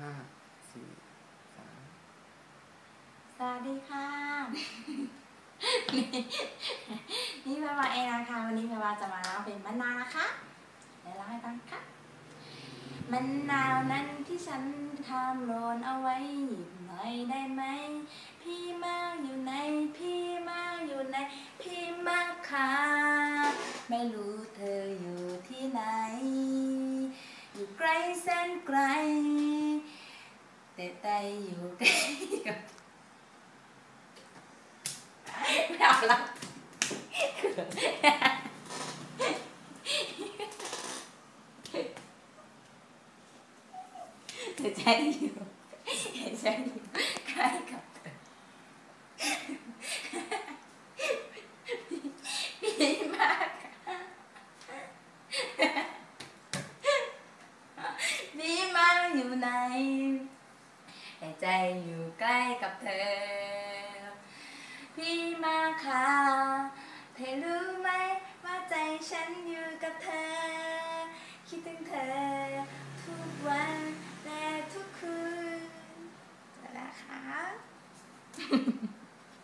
ห้าสี่สามสวัสดีค่ะ นี่แพรวาเองนะคะวันนี้แพรวาจะมาร้องเพลงมะนาวนะคะเดี๋ยวร้องให้ฟังค่ะมะนาวนั้นที่ฉันทำโรนเอาไว้หยิบหน่อยได้ไหม พี่มาอยู่ไหนพี่มาอยู่ไหนพี่มาค่ะไม่รู้เธออยู่ที่ไหน อยู่ไกลแสนไกล แต่ใจอยู่ใกล้กับไม่เอาละแต่ใจอยู่แต่ใจอยู่ใกล้กับเธอพี่มากค่ะพี่มาอยู่ไหน แต่ใจอยู่ใกล้กับเธอ พี่มาค่ะเธอรู้ไหมว่าใจฉันอยู่กับเธอ คิดถึงเธอ ทุกวันและทุกคืนนะคะ